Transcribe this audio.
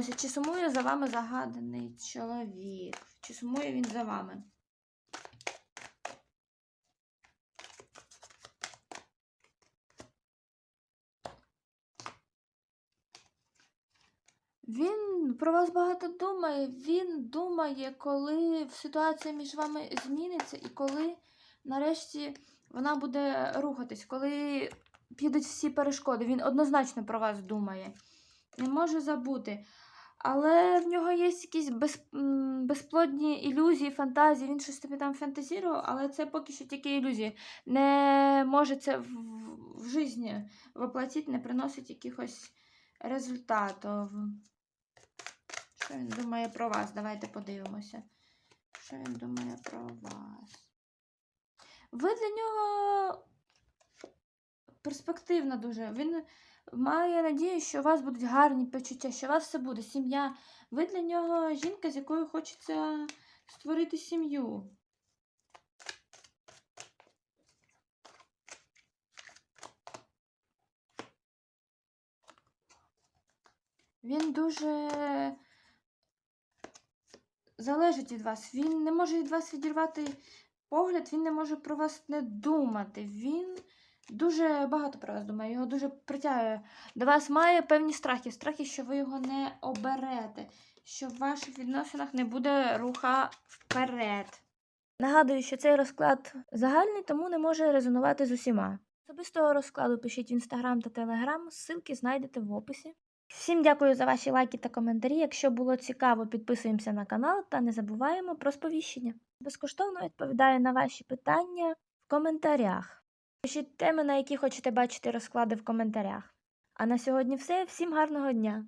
Подивимося, чи сумує за вами загаданий чоловік. Чи сумує він за вами? Він про вас багато думає. Він думає, коли ситуація між вами зміниться, і коли нарешті вона буде рухатись, коли підуть всі перешкоди. Він однозначно про вас думає. Не може забути. Але в нього є якісь без, безплодні ілюзії, фантазії. Він щось тобі там фантазірував, але це поки що тільки ілюзії. Не може це в, в житті воплотити, не приносить якихось результатів. Що він думає про вас? Давайте подивимося. Що він думає про вас? Ви для нього перспективна дуже. Він має надію, що у вас будуть гарні почуття, що у вас все буде, сім'я. Ви для нього жінка, з якою хочеться створити сім'ю. Він дуже залежить від вас. Він не може від вас відірвати погляд, він не може про вас не думати. Він дуже багато про вас думає, його дуже притягує. До вас має певні страхи. Страхи, що ви його не оберете, що в ваших відносинах не буде руха вперед. Нагадую, що цей розклад загальний, тому не може резонувати з усіма. Особистого розкладу пишіть в інстаграм та телеграм, ссылки знайдете в описі. Всім дякую за ваші лайки та коментарі. Якщо було цікаво, підписуємося на канал та не забуваємо про сповіщення. Безкоштовно відповідаю на ваші питання в коментарях. Пишіть теми, на які хочете бачити розклади в коментарях. А на сьогодні все. Всім гарного дня!